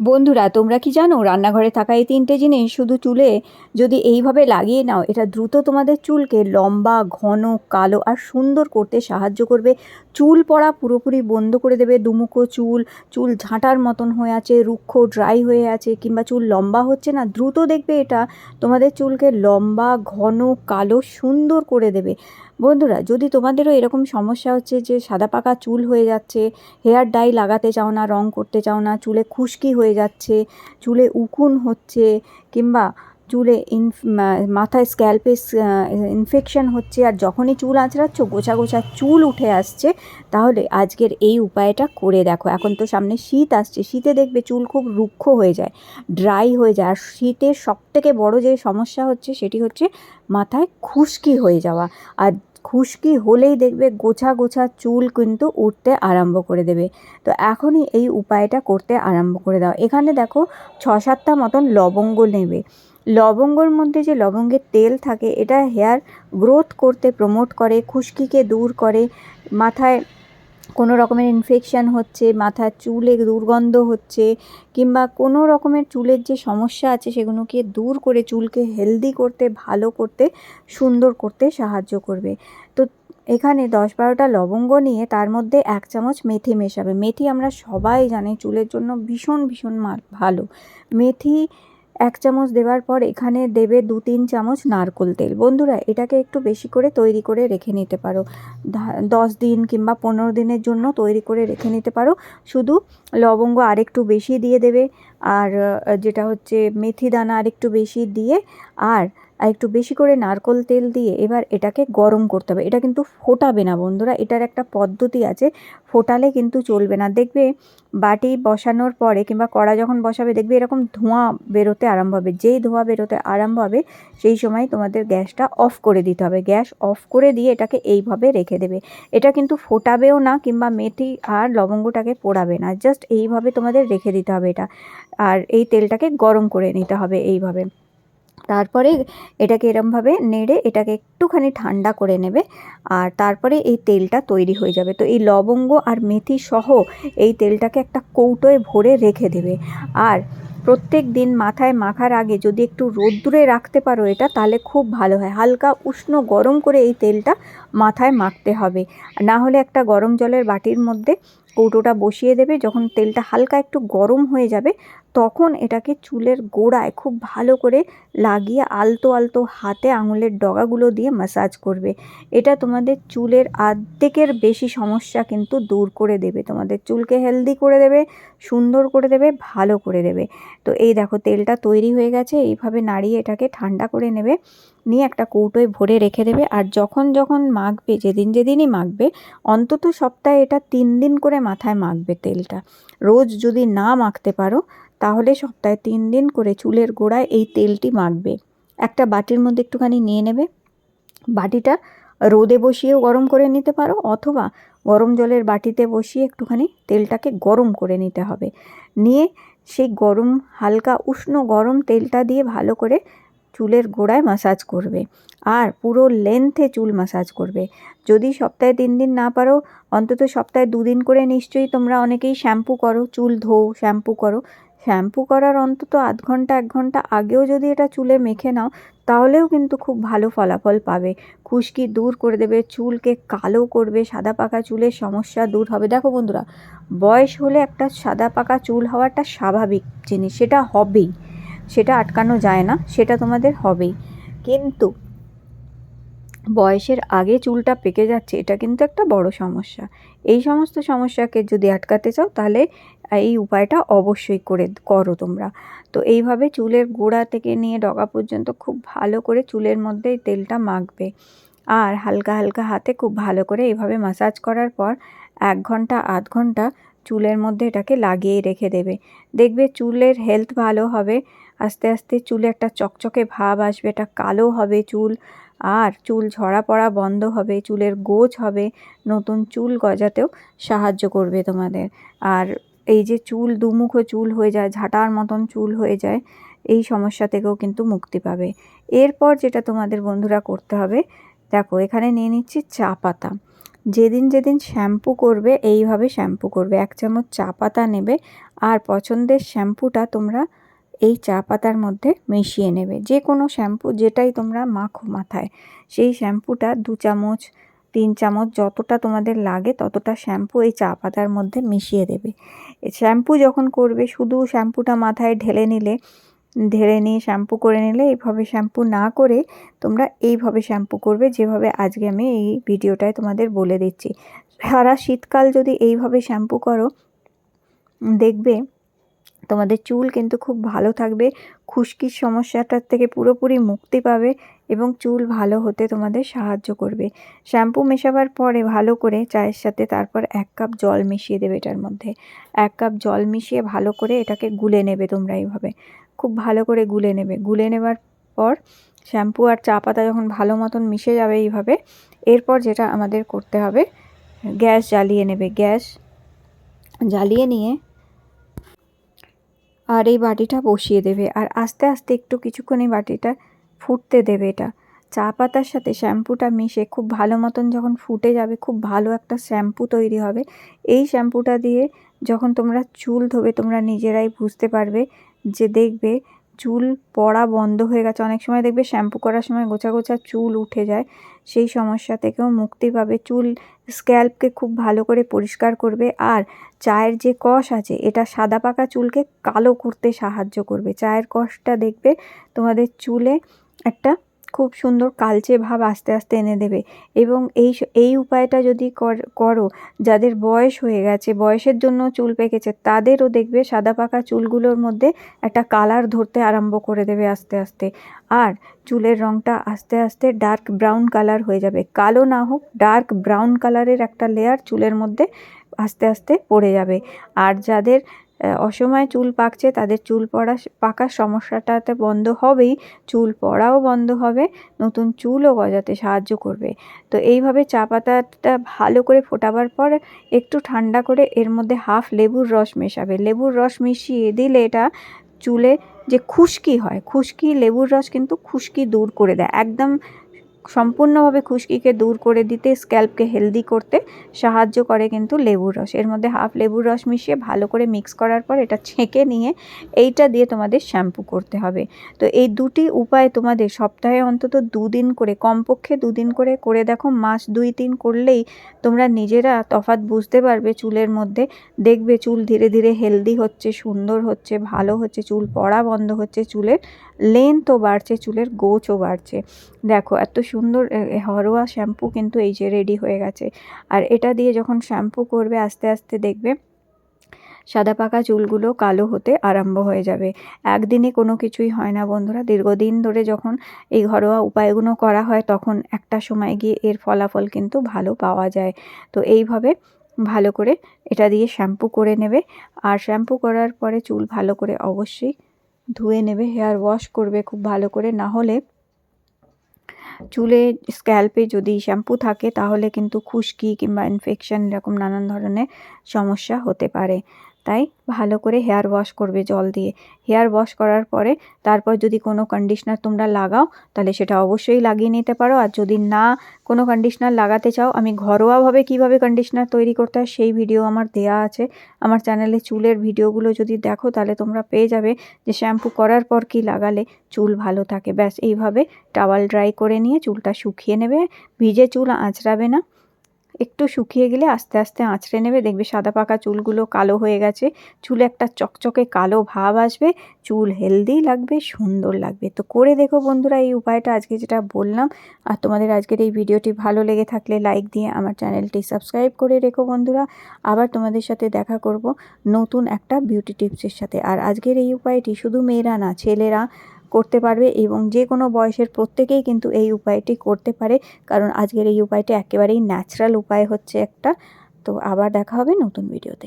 বন্ধুরা, তোমরা কি জানো রান্নাঘরে থাকা এই তিনটে জিনিস শুধু চুলে যদি এইভাবে লাগিয়ে নাও, এটা দ্রুত তোমাদের চুলকে লম্বা, ঘন, কালো আর সুন্দর করতে সাহায্য করবে। চুল পড়া পুরোপুরি বন্ধ করে দেবে। দুমুখো চুল চুল ঝাঁটার মতন হয়ে আছে, রুক্ষ ড্রাই হয়ে আছে, কিংবা চুল লম্বা হচ্ছে না, দ্রুত দেখবে এটা তোমাদের চুলকে লম্বা, ঘন, কালো, সুন্দর করে দেবে। বন্ধুরা, যদি তোমাদেরও এরকম সমস্যা হচ্ছে যে সাদা পাকা চুল হয়ে যাচ্ছে, হেয়ার ডাই লাগাতে চাও না, রং করতে চাও না, চুলে খুশকি হয়ে যাচ্ছে, চুলে উকুন হচ্ছে কিংবা চুলে ইনফ মাথায় স্ক্যাল্পে ইনফেকশন হচ্ছে আর যখনই চুল আঁচড়াচ্ছ, গোছা গোছা চুল উঠে আসছে, তাহলে আজকের এই উপায়টা করে দেখো। এখন তো সামনে শীত আসছে, শীতে দেখবে চুল খুব রুক্ষ হয়ে যায় ড্রাই হয়ে যায়। আর শীতের সবথেকে বড় যে সমস্যা হচ্ছে, সেটি হচ্ছে মাথায় খুশকি হয়ে যাওয়া। আর খুশকি হলেই দেখবে গোছা গোছা চুল কিন্তু উঠতে আরম্ভ করে দেবে। তো এখনই এই উপায়টা করতে আরম্ভ করে দাও। এখানে দেখো ছ সাতটা মতন লবঙ্গ নেবে। লবঙ্গর মধ্যে যে লবঙ্গের তেল থাকে, এটা হেয়ার গ্রোথ করতে প্রমোট করে, খুশকিকে দূর করে, মাথায় কোনো রকমের ইনফেকশান হচ্ছে, মাথার চুলে দুর্গন্ধ হচ্ছে, কিংবা কোনো রকমের চুলের যে সমস্যা আছে সেগুলোকে দূর করে চুলকে হেলদি করতে, ভালো করতে, সুন্দর করতে সাহায্য করবে। তো এখানে দশ বারোটা লবঙ্গ নিয়ে তার মধ্যে এক চামচ মেথি মেশাবে। মেথি আমরা সবাই জানি চুলের জন্য ভীষণ ভীষণ ভালো। মেথি এক চামচ দেওয়ার পর এখানে দেবে দু তিন চামচ নারকোল তেল। বন্ধুরা, এটাকে একটু বেশি করে তৈরি করে রেখে নিতে পারো। দশ দিন কিংবা পনেরো দিনের জন্য তৈরি করে রেখে নিতে পারো। শুধু লবঙ্গ আরেকটু বেশি দিয়ে দেবে, আর যেটা হচ্ছে মেথি দানা আরেকটু বেশি দিয়ে, আর আর একটু বেশি করে নারকোল তেল দিয়ে এবার এটাকে গরম করতে হবে। এটা কিন্তু ফোটাবে না বন্ধুরা, এটার একটা পদ্ধতি আছে, ফোটালে কিন্তু চলবে না। দেখবে বাটি বসানোর পরে কিংবা কড়া যখন বসাবে, দেখবে এরকম ধোঁয়া বেরোতে আরম্ভ হবে। যেই ধোঁয়া বেরোতে আরম্ভ হবে, সেই সময় তোমাদের গ্যাসটা অফ করে দিতে হবে। গ্যাস অফ করে দিয়ে এটাকে এইভাবে রেখে দেবে। এটা কিন্তু ফোটাবেও না কিংবা মেথি আর লবঙ্গটাকে পোড়াবে না। জাস্ট এইভাবে তোমাদের রেখে দিতে হবে এটা। আর এই তেলটাকে গরম করে নিতে হবে এইভাবে। তারপরে এটাকে এরমভাবে নেড়ে এটাকে একটুখানি ঠান্ডা করে নেবে আর তারপরে এই তেলটা তৈরি হয়ে যাবে। তো এই লবঙ্গ আর মেথি সহ এই তেলটাকে একটা কৌটোয় ভরে রেখে দেবে। আর প্রত্যেক দিন মাথায় মাখার আগে যদি একটু রোদ্দুরে রাখতে পারো এটা, তাহলে খুব ভালো হয়। হালকা উষ্ণ গরম করে এই তেলটা মাথায় মাখতে হবে। না হলে একটা গরম জলের বাটির মধ্যে কৌটোটা বসিয়ে দেবে, যখন তেলটা হালকা একটু গরম হয়ে যাবে তখন এটাকে চুলের গোড়ায় খুব ভালো করে লাগিয়ে আলতো আলতো হাতে আঙুলের ডগাগুলো দিয়ে ম্যাসাজ করবে। এটা তোমাদের চুলের আর্ধেকের বেশি সমস্যা কিন্তু দূর করে দেবে। তোমাদের চুলকে হেলদি করে দেবে, সুন্দর করে দেবে, ভালো করে দেবে। তো এই দেখো, তেলটা তৈরি হয়ে গেছে, এইভাবে নাড়িয়ে এটাকে ঠান্ডা করে নেবে। নিয়ে একটা কৌটোয় ভরে রেখে দেবে। আর যখন যখন মাখবে, যেদিন যেদিনই মাখবে, অন্তত সপ্তাহে এটা তিন দিন করে মাথায় মাখবে তেলটা। রোজ যদি না মাখতে পারো তাহলে সপ্তাহে তিন দিন করে চুলের গোড়ায় এই তেলটি মাখবে। একটা বাটির মধ্যে একটুখানি নিয়ে নেবে। বাটিটা রোদে বসিয়েও গরম করে নিতে পারো অথবা গরম জলের বাটিতে বসিয়ে একটুখানি তেলটাকে গরম করে নিতে হবে। নিয়ে সেই গরম, হালকা, উষ্ণ গরম তেলটা দিয়ে ভালো করে চুলের গোড়ায় মাসাজ করবে আর পুরো লেন্থে চুল মাসাজ করবে। যদি সপ্তাহে তিন দিন না পারো, অন্তত সপ্তাহে দুদিন করে নিশ্চয়ই তোমরা অনেকেই শ্যাম্পু করো, চুল ধোও শ্যাম্পু করো। শ্যাম্পু করার অন্তত আধ ঘণ্টা, এক ঘণ্টা আগেও যদি এটা চুলে মেখে নাও, তাহলেও কিন্তু খুব ভালো ফলাফল পাবে। খুশকি দূর করে দেবে, চুলকে কালো করবে, সাদা পাকা চুলের সমস্যা দূর হবে। দেখো বন্ধুরা, বয়স হলে একটা সাদা পাকা চুল হওয়াটা স্বাভাবিক জিনিস, সেটা হবেই। সেটা আটকানো যায় না, সেটা তোমাদের হবেই। কিন্তু বয়সের আগে চুলটা পেকে যাচ্ছে, এটা কিন্তু একটা বড় সমস্যা। এই সমস্ত সমস্যাকে যদি আটকাতে চাও, তাহলে এই উপায়টা অবশ্যই করে করো তোমরা। তো এইভাবে চুলের গোড়া থেকে নিয়ে ডগা পর্যন্ত খুব ভালো করে চুলের মধ্যে তেলটা মাখবে। আর হালকা হালকা হাতে খুব ভালো করে এইভাবে মাসাজ করার পর এক ঘণ্টা, আধ ঘণ্টা চুলের মধ্যে এটাকে লাগিয়ে রেখে দেবে। দেখবে চুলের হেলথ ভালো হবে আস্তে আস্তে চুলে একটা চকচকে ভাব আসবে, এটা কালো হবে চুল, আর চুল ঝরা পড়া বন্ধ হবে, চুলের গোছ হবে, নতুন চুল গজাতেও সাহায্য করবে তোমাদের। আর এই যে চুল, দুমুখো চুল হয়ে যায়, ঝাঁটার মতন চুল হয়ে যায়, এই সমস্যা থেকেও কিন্তু মুক্তি পাবে। এরপর যেটা তোমাদের বন্ধুরা করতে হবে, দেখো এখানে নিয়ে নিচ্ছি চা পাতা। যেদিন যেদিন শ্যাম্পু করবে, এইভাবে শ্যাম্পু করবে। এক চামচ চা পাতা নেবে, আর পছন্দের শ্যাম্পুটা তোমরা এই চা পাতার মধ্যে মিশিয়ে নেবে। যে কোনো শ্যাম্পু যেটাই তোমরা মাখো মাথায়, সেই শ্যাম্পুটা দু চামচ, তিন চামচ যতটা তোমাদের লাগে ততটা শ্যাম্পু এই চা পাতার মধ্যে মিশিয়ে দেবে। শ্যাম্পু যখন করবে, শুধু শ্যাম্পুটা মাথায় ঢেলে নিলে, ঢেলে নিয়ে শ্যাম্পু করে নিলে এইভাবে শ্যাম্পু না করে তোমরা এইভাবে শ্যাম্পু করবে যেভাবে আজকে আমি এই ভিডিওটায় তোমাদের বলে দিচ্ছি। সারা শীতকাল যদি এইভাবে শ্যাম্পু করো, দেখবে তোমাদের চুল কিন্তু খুব ভালো থাকবে, খুশকির সমস্যাটার থেকে পুরোপুরি মুক্তি পাবে এবং চুল ভালো হতে তোমাদের সাহায্য করবে। শ্যাম্পু মেশাবার পরে ভালো করে চায়ের সাথে তারপর এক কাপ জল মিশিয়ে দেবে এটার মধ্যে। এক কাপ জল মিশিয়ে ভালো করে এটাকে গুলে নেবে তোমরা এইভাবে। খুব ভালো করে গুলে নেবে। গুলে নেবার পর শ্যাম্পু আর চা পাতা যখন ভালো মতন মিশে যাবে এইভাবে, এরপর যেটা আমাদের করতে হবে, গ্যাস জ্বালিয়ে নেবে। গ্যাস জ্বালিয়ে নিয়ে আর এই বাটিটা বসিয়ে দেবে। আর আস্তে আস্তে একটু কিছুক্ষণ এই বাটিটা ফুটতে দেবে এটা। চা পাতার সাথে শ্যাম্পুটা মিশে খুব ভালো মতন যখন ফুটে যাবে, খুব ভালো একটা শ্যাম্পু তৈরি হবে। এই শ্যাম্পুটা দিয়ে যখন তোমরা চুল ধোবে, তোমরা নিজেরাই বুঝতে পারবে যে দেখবে চুল পড়া বন্ধ হয়ে গেছে। অনেক সময় দেখবে শ্যাম্পু করার সময় গোছা গোছা চুল উঠে যায়। সেই সমস্যা থেকেও মুক্তি পাবে। চুল স্ক্যাল্পকে খুব ভালো করে পরিষ্কার করবে আর চায়ের যে কষ আছে, এটা সাদা পাকা চুলকে কালো করতে সাহায্য করবে। চায়ের কষটা দেখবে তোমাদের চুলে একটা খুব সুন্দর কালচে ভাব আস্তে আস্তে এনে দেবে। এবং এই এই উপায়টা যদি করো যাদের বয়স হয়ে গেছে, বয়সের জন্য চুল পেকেছে, তাদেরও দেখবে সাদা পাকা চুলগুলোর মধ্যে একটা কালার ধরতে আরম্ভ করে দেবে আস্তে আস্তে। আর চুলের রঙটা আস্তে আস্তে ডার্ক ব্রাউন কালার হয়ে যাবে। কালো না হোক, ডার্ক ব্রাউন কালারের একটা লেয়ার চুলের মধ্যে আস্তে আস্তে পড়ে যাবে। আর যাদের অসময়ে চুল পাকছে, তাদের চুল পড়া, পাকার সমস্যাটাতে বন্ধ হবেই, চুল পড়াও বন্ধ হবে, নতুন চুলও গজাতে সাহায্য করবে। তো এইভাবে চা পাতাটা ভালো করে ফোটাবার পর একটু ঠান্ডা করে এর মধ্যে হাফ লেবুর রস মেশাবে। লেবুর রস মিশিয়ে দিলে এটা চুলে যে খুশকি হয়, খুশকি লেবুর রস কিন্তু খুশকি দূর করে দেয়। একদম সম্পূর্ণভাবে খুশকিকে দূর করে দিতে, স্ক্যাল্পকে হেলদি করতে সাহায্য করে কিন্তু লেবুর রস। এর মধ্যে হাফ লেবুর রস মিশিয়ে ভালো করে মিক্স করার পর এটা ছেঁকে নিয়ে এইটা দিয়ে তোমাদের শ্যাম্পু করতে হবে। তো এই দুটি উপায় তোমাদের সপ্তাহে অন্তত দুদিন করে, কমপক্ষে দুদিন করে করে দেখো, মাস দুই তিন করলেই তোমরা নিজেরা তফাৎ বুঝতে পারবে চুলের মধ্যে। দেখবে চুল ধীরে ধীরে হেলদি হচ্ছে, সুন্দর হচ্ছে, ভালো হচ্ছে, চুল পড়া বন্ধ হচ্ছে চুলের। লেন্থও বাড়ছে, চুলের গোছও বাড়ছে। দেখো, এত সুন্দর ঘরোয়া শ্যাম্পু কিন্তু এই যে রেডি হয়ে গেছে। আর এটা দিয়ে যখন শ্যাম্পু করবে, আস্তে আস্তে দেখবে সাদা পাকা চুলগুলো কালো হতে আরম্ভ হয়ে যাবে। একদিনে কোনো কিছুই হয় না, বন্ধুরা। দীর্ঘদিন ধরে যখন এই ঘরোয়া উপায়গুলো করা হয়, তখন একটা সময় গিয়ে এর ফলাফল কিন্তু ভালো পাওয়া যায়। তো এইভাবে ভালো করে এটা দিয়ে শ্যাম্পু করে নেবে। আর শ্যাম্পু করার পরে চুল ভালো করে অবশ্যই ধুয়ে নেবে হেয়ার ওয়াশ করবে খুব ভালো করে। না হলে চুলে স্ক্যাল্পে যদি শ্যাম্পু থাকে, তাহলে কিন্তু খুশকি কিংবা ইনফেকশন এরকম নানান ধরনের সমস্যা হতে পারে। তাই ভালো করে হেয়ার ওয়াশ করবে জল দিয়ে। হেয়ার ওয়াশ করার পরে তারপর যদি কোনো কন্ডিশনার তোমরা লাগাও, তাহলে সেটা অবশ্যই লাগিয়ে নিতে পারো। আর যদি না কোনো কন্ডিশনার লাগাতে চাও, আমি ঘরোয়াভাবে কীভাবে কন্ডিশনার তৈরি করতে হয় সেই ভিডিও আমার দেয়া আছে। আমার চ্যানেলে চুলের ভিডিওগুলো যদি দেখো, তাহলে তোমরা পেয়ে যাবে যে শ্যাম্পু করার পর কি লাগালে চুল ভালো থাকে। ব্যাস, এইভাবে টাওয়াল ড্রাই করে নিয়ে চুলটা শুকিয়ে নেবে। ভিজে চুল আঁচড়াবে না। একটু শুকিয়ে গেলে আস্তে আস্তে আঁচড়ে নেবে। দেখবে সাদা পাকা চুলগুলো কালো হয়ে গেছে। চুলে একটা চকচকে কালো ভাব আসবে। চুল হেলদি লাগবে, সুন্দর লাগবে। তো করে দেখো বন্ধুরা এই উপায়টা আজকে যেটা বললাম। আর তোমাদের আজকের এই ভিডিওটি ভালো লেগে থাকলে লাইক দিয়ে আমার চ্যানেলটি সাবস্ক্রাইব করে রেখো বন্ধুরা। আবার তোমাদের সাথে দেখা করব নতুন একটা বিউটি টিপসের সাথে। আর আজকের এই উপায়টি শুধু মেয়েরা না, ছেলেরা করতে পারবে এবং যে কোনো বয়সের প্রত্যেকেই কিন্তু এই উপায়টি করতে পারে। কারণ আজকের এই উপায়টি একেবারেই ন্যাচারাল উপায় হচ্ছে একটা। তো আবার দেখা হবে নতুন ভিডিওতে